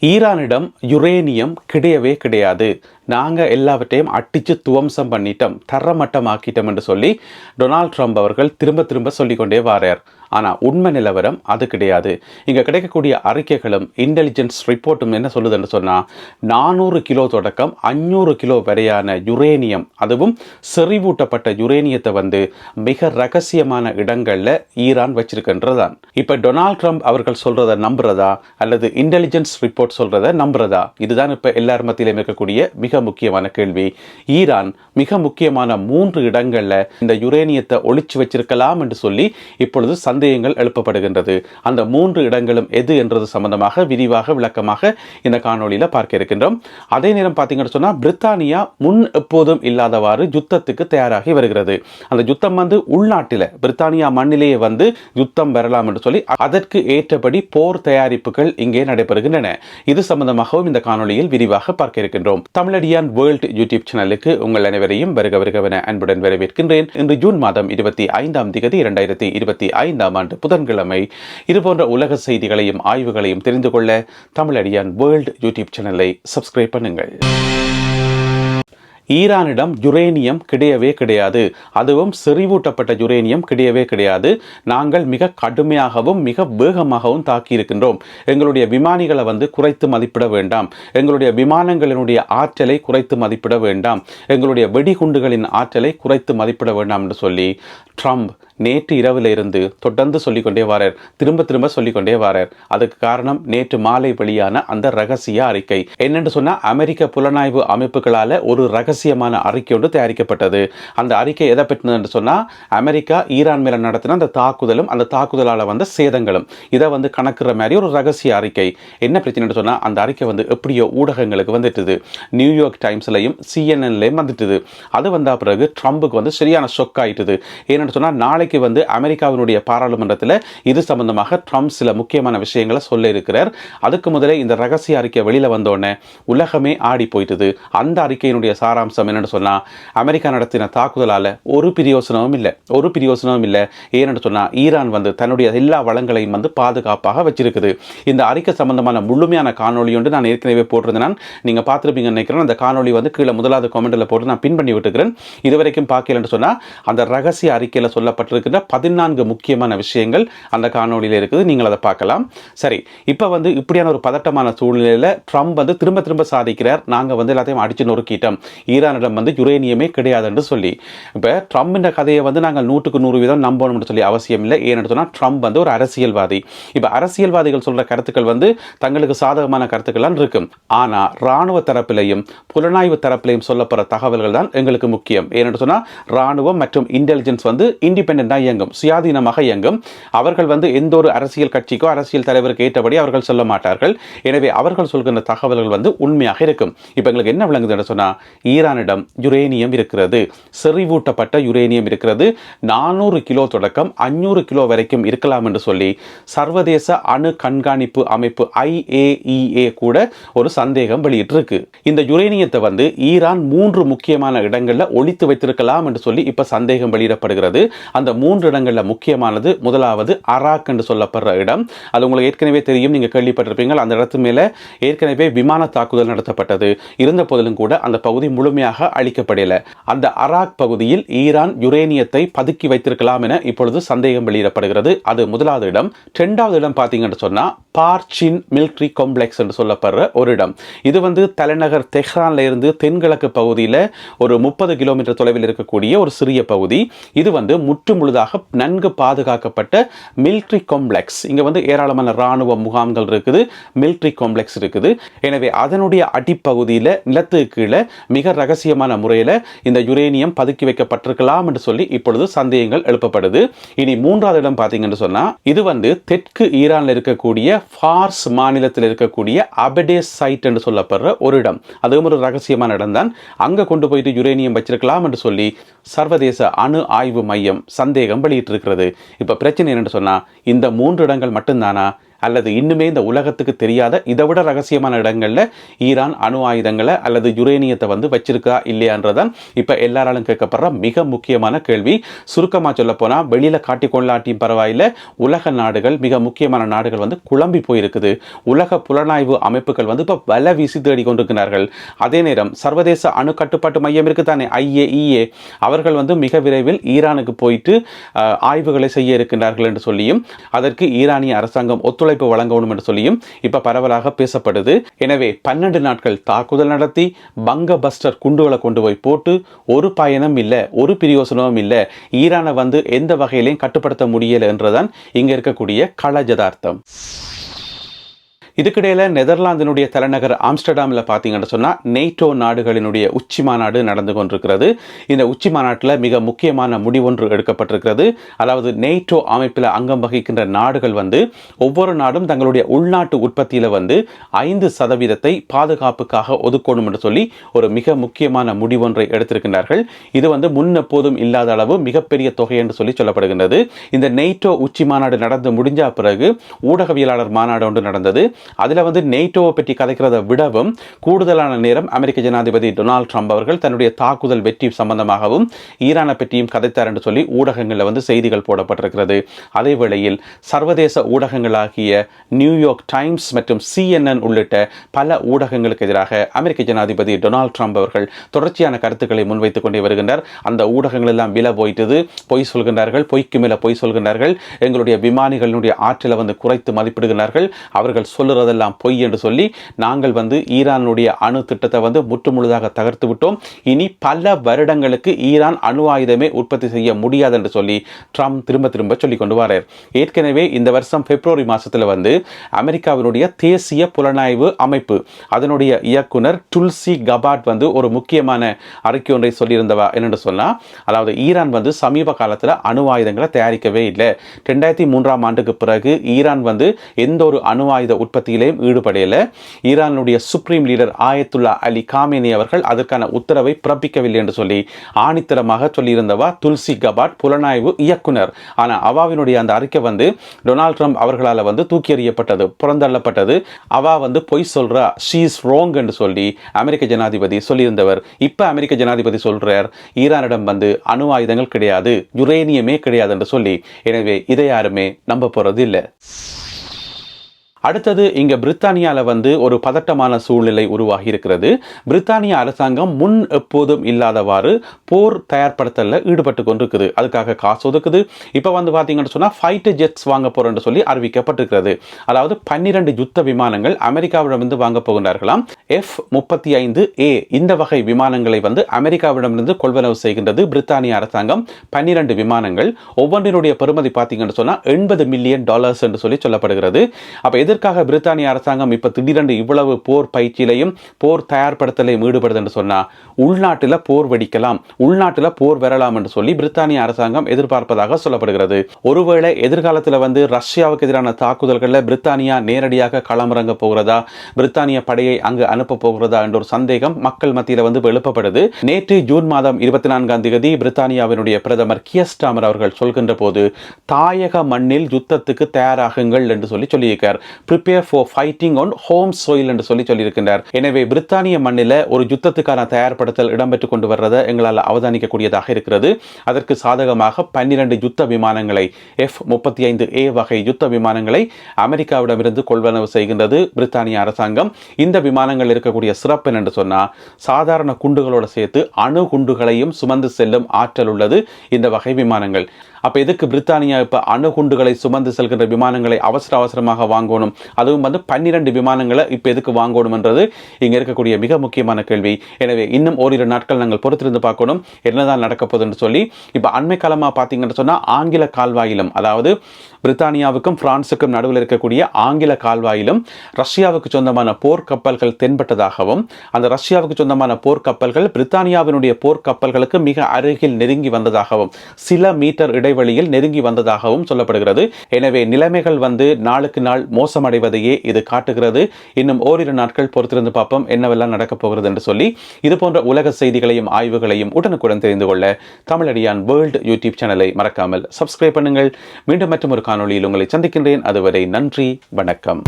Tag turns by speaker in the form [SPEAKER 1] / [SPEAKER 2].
[SPEAKER 1] ஈரானிடம் uranium கிடையவே கிடையாது. நாங்கள் எல்லாவற்றையும் அட்டிச்சு துவம்சம் பண்ணிட்டோம் தரமட்டமாக்கிட்டோம் என்று சொல்லி டொனால்ட் ட்ரம்ப் அவர்கள் திரும்ப திரும்ப சொல்லிக்கொண்டே வாரார். ஆனால் உண்மை நிலவரம் அது கிடையாது. இங்கே கிடைக்கக்கூடிய அறிக்கைகளும் இன்டெலிஜென்ஸ் ரிப்போர்ட்டும் என்ன சொல்லுதுன்னு சொன்னால் நானூறு கிலோ தொடக்கம் அஞ்சூறு கிலோ வரையான யுரேனியம் அதுவும் செறிவூட்டப்பட்ட யுரேனியத்தை வந்து மிக ரகசியமான இடங்களில் ஈரான் வச்சிருக்கின்றதான் இப்போ டொனால்ட் ட்ரம்ப் அவர்கள் சொல்றதை நம்புறதா? அல்லது இன்டெலிஜென்ஸ் ரிப்போர்ட் சொல்றதை நம்புறதா? இதுதான் இப்போ எல்லார் மத்தியிலும் இருக்கக்கூடிய மிக முக்கியமான கேள்வி. ஈரான் மிக முக்கியமான மூன்று இடங்களில் இந்த யுரேனியத்தை ஒழிச்சு வச்சிருக்கலாம் என்று சொல்லி இப்பொழுது சந்தேகங்கள் எழுப்பப்படுகின்றது. அந்த மூன்று இடங்களும் எது என்றது சம்பந்தமாக விரிவாக விளக்கமாக இந்த காணொலியில் பார்க்க இருக்கின்றோம். அதே நேரம் பார்த்தீங்கன்னு சொன்னால் பிரித்தானியா முன் எப்போதும் இல்லாதவாறு யுத்தத்துக்கு தயாராகி வருகிறது. அந்த யுத்தம் வந்து உள்நாட்டில் பிரித்தானியா மண்ணிலேயே வந்து யுத்தம் வரலாம் என்று சொல்லி அதற்கு ஏற்றபடி போர் தயாரிப்புகள் இங்கே நடைபெறுகின்றன. இது சம்பந்தமாகவும் இந்த காணொலியில் விரிவாக பார்க்க இருக்கின்றோம். தமிழடி தமிழடியான் வேர்ல்ட் யூடியூப் சேனலுக்கு உங்கள் அனைவரையும் வருக வருகவன அன்புடன் வரவேற்கின்றேன். இன்று ஜூன் மாதம் இருபத்தி ஐந்தாம் திகதி இரண்டாயிரத்தி இருபத்தி ஐந்தாம் ஆண்டு புதன்கிழமை. இதுபோன்ற உலக செய்திகளையும் ஆய்வுகளையும் தெரிந்து கொள்ள தமிழடியான் வேர்ல்ட் யூடியூப் சேனலை சப்ஸ்கிரைப் பண்ணுங்கள். ஈரானிடம் யுரேனியம் கிடையவே கிடையாது. அதுவும் செறிவூட்டப்பட்ட யுரேனியம் கிடையவே கிடையாது. நாங்கள் மிக கடுமையாகவும் மிக வேகமாகவும் தாக்கியிருக்கின்றோம். எங்களுடைய விமானிகளை வந்து குறைத்து மதிப்பிட வேண்டாம். எங்களுடைய விமானங்களினுடைய ஆற்றலை குறைத்து மதிப்பிட வேண்டாம். எங்களுடைய வெடிகுண்டுகளின் ஆற்றலை குறைத்து மதிப்பிட வேண்டாம் என்று சொல்லி ட்ரம்ப் நேற்று இரவில் இருந்து தொடர்ந்து சொல்லிக்கொண்டே வாரார். திரும்ப திரும்ப சொல்லிக்கொண்டே வாரார். அதுக்கு காரணம் நேற்று மாலை வெளியான அந்த ரகசிய அறிக்கை. என்னென்று சொன்னா அமெரிக்க புலனாய்வு அமைப்புகளால ஒரு ரகசியமான அறிக்கை ஒன்று தயாரிக்கப்பட்டது. அந்த அறிக்கை எதை பெற்றது என்று சொன்னா அமெரிக்கா ஈரான் மேல நடத்தின அந்த தாக்குதலும் அந்த தாக்குதலால வந்த சேதங்களும். இதை வந்து கணக்குற மாதிரி ஒரு ரகசிய அறிக்கை. என்ன பிரச்சனை சொன்னா அந்த அறிக்கை வந்து எப்படியோ ஊடகங்களுக்கு வந்துட்டுது. நியூயார்க் டைம்ஸ்லையும் சிஎன்என்லையும் வந்துட்டுது. அது வந்த பிறகு ட்ரம்புக்கு வந்து சரியான ஷொக் ஆயிட்டுது. ஏன்னு சொன்னா நாளைக்கு வந்து அமெரிக்காவினுடைய பாராளுமன்றத்தில் இது சம்பந்தமாக ட்ரம்ப் சில முக்கியமான விஷயங்களை சொல்ல இருக்கிறார் அதுக்கு முதலே இந்த ரகசிய அறிக்கை வெளியில் வந்தோடனே உலகமே ஆடி போயிட்டது. அந்த அறிக்கையினுடைய சாராம்சம் என்னென்னு சொன்னால் அமெரிக்கா நடத்தின தாக்குதலால் ஒரு பிரியோசனமும் இல்லை. ஒரு பிரியோசனமும் இல்லை. ஏன்னு சொன்னால் ஈரான் வந்து தன்னுடைய எல்லா வளங்களையும் வந்து பாதுகாப்பாக வச்சிருக்குது. இந்த அறிக்கை சம்பந்தமான முழுமையான காணொலி ஒன்று நான் ஏற்கனவே போட்டிருந்தேன். நீங்கள் பார்த்துருப்பீங்கன்னு நினைக்கிறேன். அந்த காணொலி வந்து கீழே முதலாவது கமெண்ட்டில் போட்டு நான் பின் பண்ணி விட்டுக்கிறேன். இது வரைக்கும் பார்க்கலன்னு சொன்னால் அந்த ரகசிய அறிக்கையில் சொல்லப்பட்டிருக்கிற பதினான்கு முக்கியமான விஷயங்கள் அந்த காணொலியில் இருக்குது. நீங்கள் அதை பார்க்கலாம். சரி இப்போ வந்து இப்படியான ஒரு பதட்டமான சூழ்நிலையில் ட்ரம்ப் வந்து திரும்ப திரும்ப சாதிக்கிறார். நாங்கள் வந்து எல்லாத்தையும் அடிச்சு நொறுக்கிட்டோம். ஈரானிடம் வந்து யுரேனியமே கிடையாதுன்னு சொல்லி. இப்போ ட்ரம்பின் கதையை வந்து நாங்கள் நூற்றுக்கு நூறு வீதம் நம்பணும்னு சொல்லி அவசியம் இல்லை. ஏன்னு சொன்னால் ட்ரம்ப் வந்து ஒரு அரசியல்வாதி. இப்போ அரசியல்வாதிகள் சொல்ற கருத்துக்கள் வந்து தங்களுக்கு சாதகமான கருத்துக்கள்லாம் இருக்கும். ஆனால் ராணுவ தரப்பிலையும் புலனாய்வு தரப்பிலையும் சொல்லப்படுற தகவல்கள் தான் எங்களுக்கு முக்கியம். ஏன்னு சொன்னால் ராணுவம் மற்றும் இன்டெலிஜென்ஸ் வந்து தான் இயங்கும். சுயாதீனமாக இயங்கும். அவர்கள் வந்து எந்த ஒரு அரசியல் கட்சிக்கோ அரசியல் தலைவருக்கு ஏற்றபடி அவர்கள் சொல்ல மாட்டார்கள். எனவே அவர்கள் சொல்கின்ற தகவல்கள் வந்து உண்மையாக இருக்கும். இப்போ எங்களுக்கு என்ன விளங்குதுன்னு சொன்னால் ஈரானிடம் யுரேனியம் இருக்கிறது. செறிவூட்டப்பட்ட யுரேனியம் இருக்கிறது. நானூறு கிலோ தொடக்கம் அஞ்சூறு கிலோ வரைக்கும் இருக்கலாம் என்று சொல்லி சர்வதேச அணு கண்காணிப்பு அமைப்பு ஐஏஇஏ கூட ஒரு சந்தேகம் வெளியிட்டிருக்கு. இந்த யுரேனியத்தை வந்து ஈரான் மூன்று முக்கியமான இடங்களில் ஒழித்து வைத்திருக்கலாம் என்று சொல்லி இப்போ சந்தேகம் வெளியிடப்படுகிறது. அந்த மூன்று இடங்களில் முக்கியமானது முதலாவது அராக் என்று சொல்லப்படுற இடம். அது உங்களுக்கு ஏற்கனவே தெரியும் நீங்கள் கேள்விப்பட்டிருப்பீங்க. அந்த இடத்து மேலே ஏற்கனவே விமான தாக்குதல் நடத்தப்பட்டது. இருந்த போதிலும் கூட அந்த பகுதி முழுமையாக அழிக்கப்படல. அந்த அராக் பகுதியில் ஈரான் யுரேனியத்தை பதுக்கி வைத்திருக்கலாம் என இப்பொழுது சந்தேகம் வெளியிடப்படுகிறது. அது முதலாவது இடம். இரண்டாவது இடம் பார்த்தீங்கன்னு சொன்னால் பார்ச்சின் மிலிட்ரி காம்ப்ளெக்ஸ் என்று சொல்லப்படுற ஒரு இடம். இது வந்து தலைநகர் தெஹ்ரான்ல இருந்து தென்கிழக்கு பகுதியில் ஒரு முப்பது கிலோமீட்டர் தொலைவில் இருக்கக்கூடிய ஒரு சிறிய பகுதி. இது வந்து முற்றும் முழுதாக நன்கு பாதுகாக்கப்பட்ட மிலிட்ரி காம்ப்ளெக்ஸ் இங்க வந்து ஏராளமான ராணுவ முகாம்கள் இருக்குது மிலிட்ரி காம்ப்ளெக்ஸ் இருக்குது. எனவே அதனுடைய அடிப்பகுதியில் நிலத்துக்கு கீழே மிக ரகசியமான முறையில் இந்த யுரேனியம் பதுக்கி வைக்கப்பட்டிருக்கலாம் என்று சொல்லி இப்பொழுது சந்தேகங்கள் எழுப்பப்படுது. இனி மூன்றாவது இடம் பார்த்தீங்கன்னு சொன்னா இது வந்து தெற்கு ஈரானில் இருக்கக்கூடிய ஃபார்ஸ் மாநிலத்தில் இருக்கக்கூடிய அபடே சைட் என்று சொல்லப்படுற ஒரு இடம். அதுவும் ஒரு ரகசியமான இடம் தான் அங்க கொண்டு போயிட்டு யுரேனியம் வச்சிருக்கலாம் என்று சொல்லி சர்வதேச அணு ஆய்வு மையம் சந்தேகம் வெளியிட்டிருக்கிறது. இப்ப பிரச்சனை என்னன்னு சொன்னா இந்த மூன்று இடங்கள் மட்டும்தானா? அல்லது இன்னுமே இந்த உலகத்துக்கு தெரியாத இதை விட ரகசியமான இடங்களில் ஈரான் அணு ஆயுதங்களை அல்லது யுரேனியத்தை வந்து வச்சிருக்கா இல்லையான்றதான் இப்போ எல்லாராலும் கேட்கப்படுற மிக முக்கியமான கேள்வி. சுருக்கமாக சொல்ல வெளியில் வெளியில காட்டிக்கொள்ளாட்டியும் பரவாயில்ல உலக நாடுகள் மிக முக்கியமான நாடுகள் வந்து குழம்பி போயிருக்குது. உலக புலனாய்வு அமைப்புகள் வந்து இப்போ வல வீசி தேடி கொண்டிருக்கிறார்கள். அதே நேரம் சர்வதேச அணு கட்டுப்பாட்டு மையம் இருக்கு தானே ஐஏஇஏ. அவர்கள் வந்து மிக விரைவில் ஈரானுக்கு போயிட்டு ஆய்வுகளை செய்ய இருக்கின்றார்கள் என்று சொல்லியும் அதற்கு ஈரானிய அரசாங்கம் ஒத்துழைப்பு வழங்கணும் என்று சொல்லியும் இப்ப பரவலாக பேசப்படுது. எனவே பன்னெண்டு நாட்கள் தாக்குதல் நடத்தி பங்க பஸ்டர் குண்டுகளை கொண்டு போய் போட்டு ஒரு பயணம் இல்லை ஒரு பிரியோசனமும் இல்லை ஈரானை வந்து எந்த வகையிலையும் கட்டுப்படுத்த முடியல என்றுதான் இங்க இருக்கக்கூடிய கள ஜதார்த்தம் இதுக்கிடையில் நெதர்லாந்தினுடைய தலைநகர் ஆம்ஸ்டர்டாமில் பார்த்தீங்கன்னு சொன்னால் நெய்டோ நாடுகளினுடைய உச்சி மாநாடு நடந்து கொண்டிருக்கிறது. இந்த உச்சி மாநாட்டில் மிக முக்கியமான முடிவொன்று எடுக்கப்பட்டிருக்கிறது. அதாவது நெய்டோ அமைப்பில் அங்கம் வகிக்கின்ற நாடுகள் வந்து ஒவ்வொரு நாடும் தங்களுடைய உள்நாட்டு உற்பத்தியில் வந்து ஐந்து சதவீதத்தை பாதுகாப்புக்காக ஒதுக்கணும் என்று சொல்லி ஒரு மிக முக்கியமான முடிவொன்றை எடுத்திருக்கின்றார்கள். இது வந்து முன்னெப்போதும் இல்லாத அளவு மிகப்பெரிய தொகை என்று சொல்லி சொல்லப்படுகின்றது. இந்த நெய்டோ உச்சி மாநாடு நடந்து முடிஞ்ச பிறகு ஊடகவியலாளர் மாநாடு ஒன்று நடந்தது. அதில் வந்து நேட்டோவை பற்றி கதைக்கிறத விடவும் கூடுதலான நேரம் அமெரிக்க ஜனாதிபதி டொனால்ட் ட்ரம்ப் அவர்கள் தன்னுடைய தாக்குதல் வெற்றி சம்பந்தமாகவும் ஈரானை பற்றியும் கதைத்தார் என்று சொல்லி ஊடகங்களில் வந்து செய்திகள் போடப்பட்டிருக்கிறது. அதே வேளையில் சர்வதேச ஊடகங்களாகிய நியூயார்க் டைம்ஸ் மற்றும் சிஎன்என் உள்ளிட்ட பல ஊடகங்களுக்கு எதிராக அமெரிக்க ஜனாதிபதி டொனால்ட் ட்ரம்ப் அவர்கள் தொடர்ச்சியான கருத்துக்களை முன்வைத்துக் கொண்டே வருகின்றார். அந்த ஊடகங்கள் எல்லாம் வில போயிட்டது. பொய் சொல்கின்றார்கள். பொய்க்கு மேல பொய் சொல்கின்றார்கள். எங்களுடைய விமானிகளினுடைய ஆற்றலை வந்து குறைத்து மதிப்பிடுகிறார்கள் அவர்கள் சொல்வதெல்லாம் பொய் என்று சொல்லி நாங்கள் வந்து ஈரானுடைய அணு திட்டத்தை வந்து முற்றுமுழுதாக தகர்த்து விட்டோம். இனி பல வருடங்களுக்கு ஈரான் அணு ஆயுதமே உற்பத்தி செய்ய முடியாது என்று சொல்லி ட்ரம்ப் திரும்ப திரும்ப சொல்லிக் கொண்டு வரார். ஏற்கனவே இந்த வருஷம் பிப்ரவரி மாதத்தில் வந்து அமெரிக்காவினுடைய தேசிய புலனாய்வு அமைப்பு அதனுடைய இயக்குனர் துல்சி கபாட் வந்து ஒரு முக்கியமான அறிக்கை ஒன்றை சொல்லியிருந்தவா என்னென்று சொன்னால் அதாவது ஈரான் வந்து சமீப காலத்தில் அணு ஆயுதங்களை தயாரிக்கவே இல்லை. ரெண்டாயிரத்தி மூன்றாம் ஆண்டுக்கு பிறகு ஈரான் வந்து எந்த ஒரு அணு ஆயுத உற்பத்தியிலையும் ஈடுபடையில ஈரானுடைய supreme leader Ayatollah Ali Khamenei அவர்கள் அதற்கான உத்தரவை பிறப்பிக்கவில்லை என்று சொல்லி ஆணித்தரமாக சொல்லியிருந்தவா துல்சி கபாட் புலனாய்வு இயக்குனர். ஆனா அவாவினுடைய அந்த அறிக்கை வந்து டொனால்ட் ட்ரம்ப் அவர்களால் வந்து தூக்கி எறியப்பட்டது புறந்தள்ளப்பட்டது. அவா வந்து பொய் சொல்றா ஷீஸ் ரோங் என்று சொல்லி அமெரிக்க ஜனாதிபதி சொல்லியிருந்தவர். இப்ப அமெரிக்க ஜனாதிபதி சொல்றார் ஈரானிடம் வந்து அணு ஆயுதங்கள் கிடையாது யுரேனியமே கிடையாது என்று சொல்லி. எனவே இதை யாருமே நம்ப போறது இல்லை அடுத்தது இங்க பிரித்தானியாவில் வந்து ஒரு பதட்டமான சூழ்நிலை உருவாகி இருக்கிறது பிரித்தானிய அரசாங்கம் முன் எப்போதும் இல்லாதவாறு போர் தயார்படுத்தல ஈடுபட்டு கொண்டிருக்குது. அதுக்காக காசு ஒதுக்குது. இப்போ வந்து பார்த்தீங்கன்னு சொன்னால் ஃபைட்டர் ஜெட்ஸ் வாங்க போகிறோன்னு சொல்லி அறிவிக்கப்பட்டிருக்கிறது. அதாவது பன்னிரண்டு யுத்த விமானங்கள் அமெரிக்காவிடமிருந்து வாங்க போகின்றார்களாம். எஃப் முப்பத்தி ஐந்து ஏ இந்த வகை விமானங்களை வந்து அமெரிக்காவிடமிருந்து கொள்வனவு செய்கின்றது பிரித்தானிய அரசாங்கம். பன்னிரண்டு விமானங்கள். ஒவ்வொன்றினுடைய பெருமதி பார்த்தீங்கன்னு சொன்னால் எண்பது மில்லியன் டாலர்ஸ் என்று சொல்லி சொல்லப்படுகிறது. அப்போ எதற்காக பிரித்தானிய அரசாங்கம் இப்போ திடீரென்று இவ்வளவு போர் பயிற்சியிலையும் போர் தயார்படுத்தலையும் ஈடுபடுது என்று சொன்னா உள்நாட்டில் போர் வெடிக்கலாம் உள்நாட்டில் போர் வரலாம் என்று சொல்லி பிரித்தானிய அரசாங்கம் எதிர்பார்ப்பதாக சொல்லப்படுகிறது. ஒருவேளை எதிர்காலத்தில் வந்து ரஷ்யாவுக்கு எதிரான தாக்குதல்களில் பிரித்தானியா நேரடியாக களமிறங்க போகிறதா பிரித்தானிய படையை அங்கு அனுப்ப போகிறதா என்ற ஒரு சந்தேகம் மக்கள் மத்தியில் வந்து எழுப்பப்படுது. நேற்று ஜூன் மாதம் இருபத்தி நான்காம் தேதி பிரித்தானியாவினுடைய பிரதமர் கியஸ்டாமர் அவர்கள் சொல்கின்ற போது தாயக மண்ணில் யுத்தத்துக்கு தயாராகுங்கள் என்று சொல்லி சொல்லியிருக்கார். Prepare for fighting on home soil என்று சொல்லி சொல்லியிருக்கின்றார். எனவே பிரித்தானிய மண்ணில் ஒரு யுத்தத்துக்கான தயார்படுத்தல் இடம்பெற்றுக் கொண்டு வர்றதை எங்களால் அவதானிக்கக்கூடியதாக இருக்கிறது. அதற்கு சாதகமாக பன்னிரண்டு யுத்த விமானங்களை எஃப் முப்பத்தி ஐந்து ஏ வகை யுத்த விமானங்களை அமெரிக்காவிடமிருந்து கொள்வனவு செய்கின்றது பிரித்தானிய அரசாங்கம். இந்த விமானங்கள் இருக்கக்கூடிய சிறப்பு என்று சொன்னா சாதாரண குண்டுகளோடு சேர்த்து அணு குண்டுகளையும் சுமந்து செல்லும் ஆற்றல் உள்ளது இந்த வகை விமானங்கள். அப்போ எதுக்கு பிரித்தானியா இப்போ அணுகுண்டுகளை சுமந்து செல்கின்ற விமானங்களை அவசர அவசரமாக வாங்கணும்? அதுவும் வந்து பன்னிரண்டு விமானங்களை இப்போ எதுக்கு வாங்கணும் என்றது இங்க இருக்கக்கூடிய மிக முக்கியமான கேள்வி. எனவே இன்னும் ஓரிரு நாட்கள் நாங்கள் பொறுத்திருந்து பார்க்கணும். என்னதான் நடக்க போகுதுன்னு சொல்லி இப்போ அண்மை காலமாக பார்த்தீங்கன்னு சொன்னா ஆங்கில கால்வாயிலும் அதாவது பிரித்தானியாவுக்கும் பிரான்சுக்கும் நடுவில் இருக்கக்கூடிய ஆங்கில கால்வாயிலும் ரஷ்யாவுக்கு சொந்தமான போர்க்கப்பல்கள் தென்பட்டதாகவும் அந்த ரஷ்யாவுக்கு சொந்தமான போர்க்கப்பல்கள் பிரித்தானியாவினுடைய போர்க்கப்பல்களுக்கு மிக அருகில் நெருங்கி வந்ததாகவும் சில மீட்டர் இடைவெளியில் நெருங்கி வந்ததாகவும் சொல்லப்படுகிறது. எனவே நிலைமைகள் வந்து நாளுக்கு நாள் மோசமடைவதையே இது காட்டுகிறது. இன்னும் ஓரிரு நாட்கள் பொறுத்திருந்து பார்ப்போம் என்னவெல்லாம் நடக்கப் போகிறது என்று சொல்லி. இது போன்ற உலக செய்திகளையும் ஆய்வுகளையும் உடனுக்குடன் தெரிந்து கொள்ள தமிழடியான் வேர்ல்டு யூடியூப் சேனலை மறக்காமல் சப்ஸ்கிரைப் பண்ணுங்கள். மீண்டும் மற்றும் ஒரு காணொளியில் உங்களை சந்திக்கின்றேன். அதுவரை நன்றி வணக்கம்.